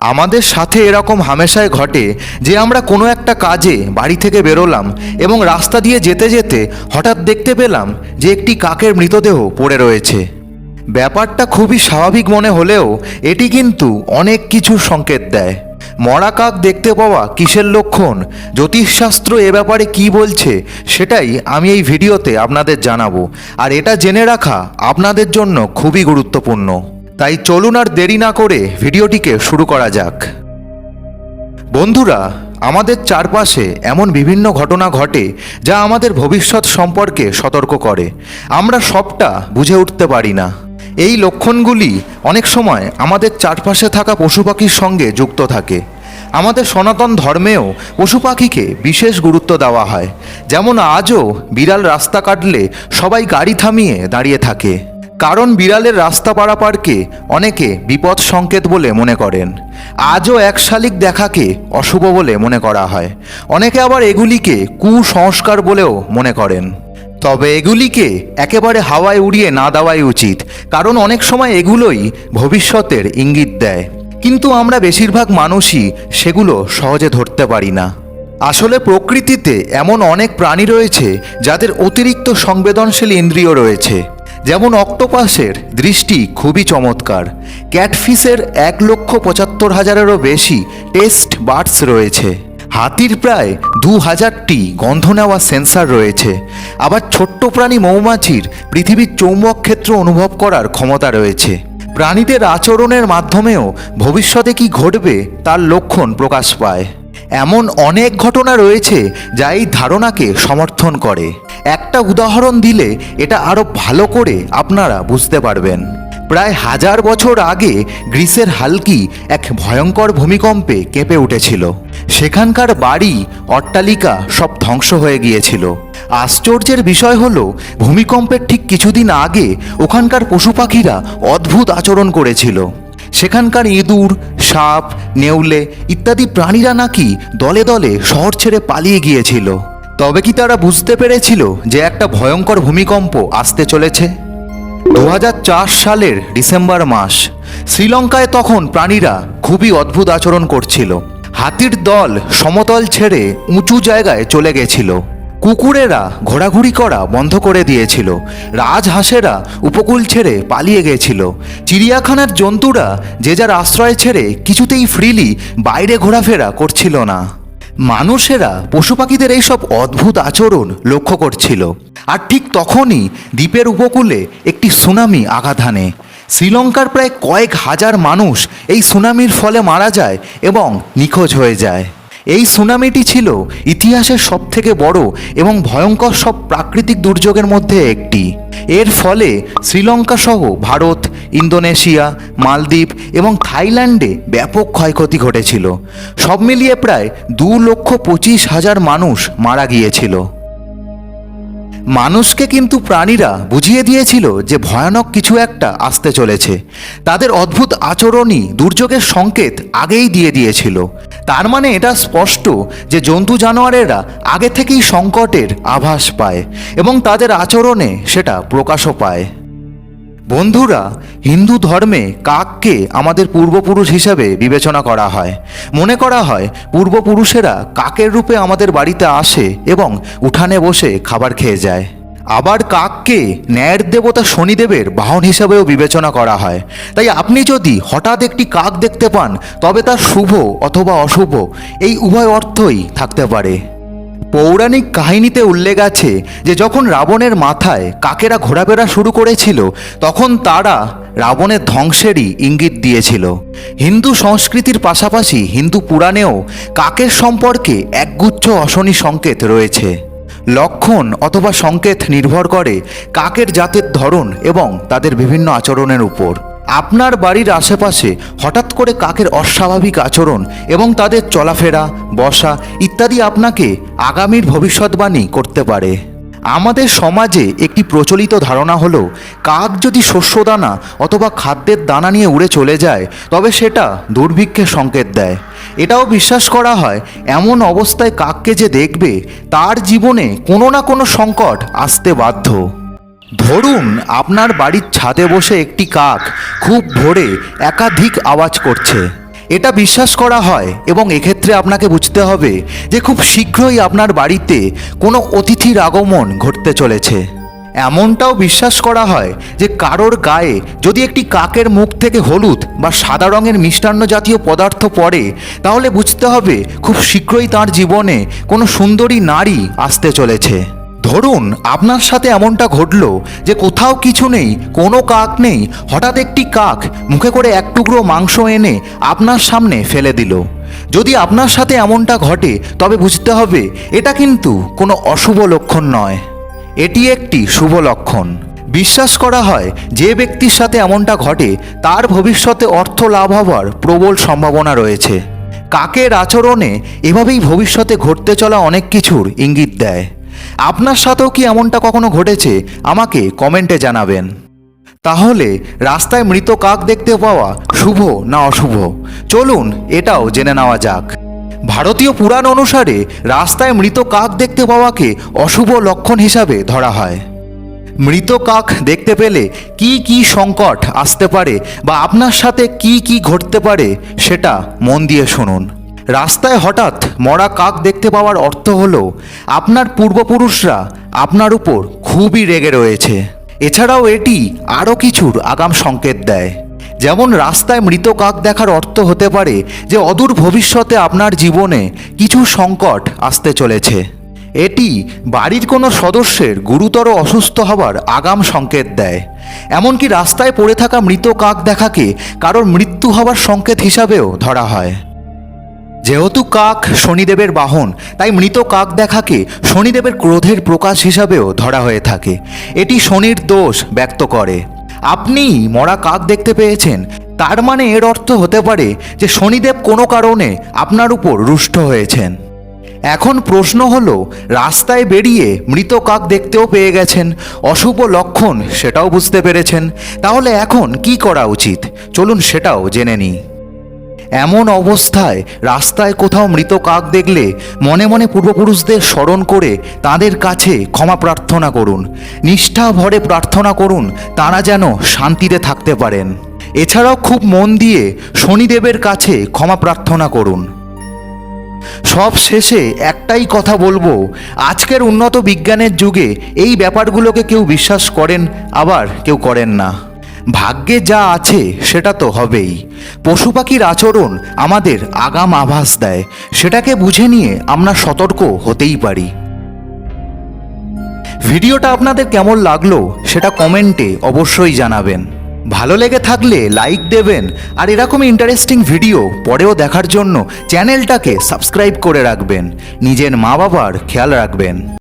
আমাদের সাথে এরকম হামেশায় ঘটে যে আমরা কোনো একটা কাজে বাড়ি থেকে বেরোলাম এবং রাস্তা দিয়ে যেতে যেতে হঠাৎ দেখতে পেলাম যে একটি কাকের মৃতদেহ পড়ে রয়েছে। ব্যাপারটা খুবই স্বাভাবিক মনে হলেও এটি কিন্তু অনেক কিছু সংকেত দেয়। মরা কাক দেখতে পাওয়া কিসের লক্ষণ, জ্যোতিষশাস্ত্র এ ব্যাপারে কি বলছে, সেটাই আমি এই ভিডিওতে আপনাদের জানাব। আর এটা জেনে রাখা আপনাদের জন্য খুবই গুরুত্বপূর্ণ। তাই চলুন আর দেরি না করে ভিডিওটিকে শুরু করা যাক। বন্ধুরা, আমাদের চারপাশে এমন বিভিন্ন ঘটনা ঘটে যা আমাদের ভবিষ্যৎ সম্পর্কে সতর্ক করে। আমরা সবটা বুঝে উঠতে পারি না। এই লক্ষণগুলি অনেক সময় আমাদের চারপাশে থাকা পশু পাখির সঙ্গে যুক্ত থাকে। আমাদের সনাতন ধর্মেও পশু পাখিকে বিশেষ গুরুত্ব দেওয়া হয়। যেমন আজও বিড়াল রাস্তা কাটলে সবাই গাড়ি থামিয়ে দাঁড়িয়ে থাকে। কারণ বিড়ালের রাস্তা পারাপারকে অনেকে বিপদ সংকেত বলে মনে করেন। আজও এক শালিক দেখাকে অশুভ বলে মনে করা হয়। অনেকে আবার এগুলিকে কুসংস্কার বলেও মনে করেন। তবে এগুলিকে একেবারে হাওয়ায় উড়িয়ে না দেওয়াই উচিত, কারণ অনেক সময় এগুলোই ভবিষ্যতের ইঙ্গিত দেয়। কিন্তু আমরা বেশিরভাগ মানুষই সেগুলো সহজে ধরতে পারি না। আসলে প্রকৃতিতে এমন অনেক প্রাণী রয়েছে যাদের অতিরিক্ত সংবেদনশীল ইন্দ্রিয় রয়েছে। যেমন অক্টোপাসের দৃষ্টি খুবই চমৎকার। ক্যাটফিসের এক লক্ষ পঁচাত্তর হাজারেরও বেশি টেস্ট বার্ডস রয়েছে। হাতির প্রায় দু হাজারটি গন্ধ নেওয়া সেন্সার রয়েছে। আবার ছোট্ট প্রাণী মৌমাছির পৃথিবীর চৌম্বক ক্ষেত্র অনুভব করার ক্ষমতা রয়েছে। প্রাণীদের আচরণের মাধ্যমেও ভবিষ্যতে কি ঘটবে তার লক্ষণ প্রকাশ পায়। এমন অনেক ঘটনা রয়েছে যা এই ধারণাকে সমর্থন করে। একটা উদাহরণ দিলে এটা আরও ভালো করে আপনারা বুঝতে পারবেন। প্রায় হাজার বছর আগে গ্রিসের হালকি এক ভয়ঙ্কর ভূমিকম্পে কেঁপে উঠেছিল। সেখানকার বাড়ি অট্টালিকা সব ধ্বংস হয়ে গিয়েছিল। আশ্চর্যের বিষয় হল, ভূমিকম্পের ঠিক কিছুদিন আগে ওখানকার পশু পাখিরা অদ্ভুত আচরণ করেছিল। সেখানকার ইঁদুর, সাপ, নেউলে ইত্যাদি প্রাণীরা নাকি দলে দলে শহর ছেড়ে পালিয়ে গিয়েছিল। তবে কি তারা বুঝতে পেরেছিল যে একটা ভয়ঙ্কর ভূমিকম্প আসতে চলেছে? দু হাজার চার সালের ডিসেম্বর মাস, শ্রীলঙ্কায় তখন প্রাণীরা খুবই অদ্ভুত আচরণ করছিল। হাতির দল সমতল ছেড়ে উঁচু জায়গায় চলে গেছিল। কুকুরেরা ঘোরাঘুরি করা বন্ধ করে দিয়েছিল। রাজহাঁসেরা উপকূল ছেড়ে পালিয়ে গেছিল। চিড়িয়াখানার জন্তুরা যে যার আশ্রয় ছেড়ে কিছুতেই ফ্রিলি বাইরে ঘোরাফেরা করছিল না। মানুষেরা পশু পাখিদের এইসব অদ্ভুত আচরণ লক্ষ্য করছিল। আর ঠিক তখনই দ্বীপের উপকূলে একটি সুনামি আঘাত হানে। শ্রীলঙ্কার প্রায় কয়েক হাজার মানুষ এই সুনামির ফলে মারা যায় এবং নিখোঁজ হয়ে যায়। এই সুনামিটি ছিল ইতিহাসের সবথেকে বড় এবং ভয়ঙ্কর সব প্রাকৃতিক দুর্যোগের মধ্যে একটি। এর ফলে শ্রীলঙ্কা সহ ভারত, ইন্দোনেশিয়া, মালদ্বীপ এবং থাইল্যান্ডে ব্যাপক ক্ষয়ক্ষতি ঘটেছিল। সব মিলিয়ে প্রায় দু লক্ষ পঁচিশ হাজার মানুষ মারা গিয়েছিল। মানুষকে কিন্তু প্রাণীরা বুঝিয়ে দিয়েছিল যে ভয়ানক কিছু একটা আসতে চলেছে। তাদের অদ্ভুত আচরণই দুর্যোগের সংকেত আগেই দিয়ে দিয়েছিল। তার মানে এটা স্পষ্ট যে জন্তু জানোয়ারেরা আগে থেকেই সংকটের আভাস পায় এবং তাদের আচরণে সেটা প্রকাশও পায়। বন্ধুরা, হিন্দু ধর্মে কাককে আমাদের পূর্বপুরুষ হিসাবে বিবেচনা করা হয়। মনে করা হয়, পূর্বপুরুষেরা কাকের রূপে আমাদের বাড়িতে আসে এবং উঠানে বসে খাবার খেয়ে যায়। আবার কাককে ন্যায়ের দেবতা শনিদেবের বাহন হিসাবেও বিবেচনা করা হয়। তাই আপনি যদি হঠাৎ একটি কাক দেখতে পান, তবে তার শুভ অথবা অশুভ, এই উভয় অর্থই থাকতে পারে। পৌরাণিক কাহিনীতে উল্লেখ আছে যে যখন রাবণের মাথায় কাকেরা ঘোরাফেরা শুরু করেছিল, তখন তারা রাবণের ধ্বংসেরই ইঙ্গিত দিয়েছিল। হিন্দু সংস্কৃতির পাশাপাশি হিন্দু পুরাণেও কাকের সম্পর্কে একগুচ্ছ অশনি সংকেত রয়েছে। লক্ষণ অথবা সংকেত নির্ভর করে কাকের জাতের ধরন এবং তাদের বিভিন্ন আচরণের উপর। আপনার বাড়ির আশেপাশে হঠাৎ করে কাকের অস্বাভাবিক আচরণ এবং তাদের চলাফেরা, বসা ইত্যাদি আপনাকে আগামীর ভবিষ্যৎবাণী করতে পারে। আমাদের সমাজে একটি প্রচলিত ধারণা হলো, কাক যদি শস্যদানা অথবা খাদ্যের দানা নিয়ে উড়ে চলে যায়, তবে সেটা দুর্ভিক্ষের সংকেত দেয়। এটাও বিশ্বাস করা হয়, এমন অবস্থায় কাককে যে দেখবে, তার জীবনে কোনো না কোনো সংকট আসতে বাধ্য। ধরুন আপনার বাড়ির ছাদে বসে একটি কাক খুব ভোরে একাধিক আওয়াজ করছে। এটা বিশ্বাস করা হয় এবং এক্ষেত্রে আপনাকে বুঝতে হবে যে খুব শীঘ্রই আপনার বাড়িতে কোনো অতিথির আগমন ঘটতে চলেছে। এমনটাও বিশ্বাস করা হয় যে কারোর গায়ে যদি একটি কাকের মুখ থেকে হলুদ বা সাদা রঙের মিষ্টান্ন জাতীয় পদার্থ পড়ে, তাহলে বুঝতে হবে খুব শীঘ্রই তার জীবনে কোনো সুন্দরী নারী আসতে চলেছে। ধরুন, আপনার সাথে এমনটা ঘটলো যে কোথাও কিছু নেই, কোনো কাক নেই, হঠাৎ একটি কাক মুখে করে এক টুকরো মাংস এনে আপনার সামনে ফেলে দিল। যদি আপনার সাথে এমনটা ঘটে, তবে বুঝতে হবে এটা কিন্তু কোনো অশুভ লক্ষণ নয়। এটি একটি শুভ লক্ষণ। বিশ্বাস করা হয়, যে ব্যক্তির সাথে এমনটা ঘটে, তার ভবিষ্যতে অর্থ লাভ হওয়ার প্রবল সম্ভাবনা রয়েছে। কাকের আচরণে এভাবেই ভবিষ্যতে ঘটতে চলা অনেক কিছুর ইঙ্গিত দেয়। আপনার সাথেও কি এমনটা কখনো ঘটেছে? আমাকে কমেন্টে জানাবেন। তাহলে রাস্তায় মৃত কাক দেখতে পাওয়া শুভ না অশুভ? চলুন এটাও জেনে নেওয়া যাক। ভারতীয় পুরাণ অনুসারে রাস্তায় মৃত কাক দেখতে পাওয়াকে অশুভ লক্ষণ হিসাবে ধরা হয়। মৃত কাক দেখতে পেলে কি কি সংকট আসতে পারে বা আপনার সাথে কি কি ঘটতে পারে সেটা মন দিয়ে শুনুন। রাস্তায় হঠাৎ মরা কাক দেখতে পাওয়ার অর্থ হলো, আপনার পূর্বপুরুষরা আপনার উপর খুবই রেগে রয়েছে। এছাড়াও এটি আরও কিছুর আগাম সংকেত দেয়। যেমন রাস্তায় মৃত কাক দেখার অর্থ হতে পারে যে অদূর ভবিষ্যতে আপনার জীবনে কিছু সংকট আসতে চলেছে। এটি বাড়ির কোনো সদস্যের গুরুতর অসুস্থ হওয়ার আগাম সংকেত দেয়। এমনকি রাস্তায় পড়ে থাকা মৃত কাক দেখাকে কারোর মৃত্যু হওয়ার সংকেত হিসাবেও ধরা হয়। যেহেতু কাক শনিদেবের বাহন, তাই মৃত কাক দেখাকে শনিদেবের ক্রোধের প্রকাশ হিসাবেও ধরা হয়ে থাকে। এটি শনির দোষ ব্যক্ত করে। আপনি মরা কাক দেখতে পেয়েছেন। তার মানে এর অর্থ হতে পারে যে শনিদেব কোনো কারণে আপনার উপর রুষ্ট হয়েছেন। এখন প্রশ্ন হলো, রাস্তায় বেরিয়ে মৃত কাক দেখতেও পেয়ে গেছেন। অশুভ লক্ষণ সেটাও বুঝতে পেরেছেন। তাহলে এখন কি করা উচিত? চলুন সেটাও জেনে নিই। এমন অবস্থায় রাস্তায় কোথাও মৃত কাক দেখলে মনে মনে পূর্বপুরুষদের স্মরণ করে তাদের কাছে ক্ষমা প্রার্থনা করুন। নিষ্ঠা ভরে প্রার্থনা করুন, তারা যেন শান্তিতে থাকতে পারেন। এছাড়াও খুব মন দিয়ে শনিদেবের কাছে ক্ষমা প্রার্থনা করুন। সব শেষে একটাই কথা বলব, আজকের উন্নত বিজ্ঞানের যুগে এই ব্যাপারগুলোকে কেউ বিশ্বাস করেন, আবার কেউ করেন না। ভাগ্যে যা আছে সেটা তো হবেই। পশু পাখির আচরণ আমাদের আগাম আভাস দেয়। সেটাকে বুঝে নিয়ে আমরা সতর্ক হতেই পারি। ভিডিওটা আপনাদের কেমন লাগল সেটা কমেন্টে অবশ্যই জানাবেন। ভালো লেগে থাকলে লাইক দেবেন আর এরকম ইন্টারেস্টিং ভিডিও পরেও দেখার জন্য চ্যানেলটাকে সাবস্ক্রাইব করে রাখবেন। নিজের মা বাবার খেয়াল রাখবেন।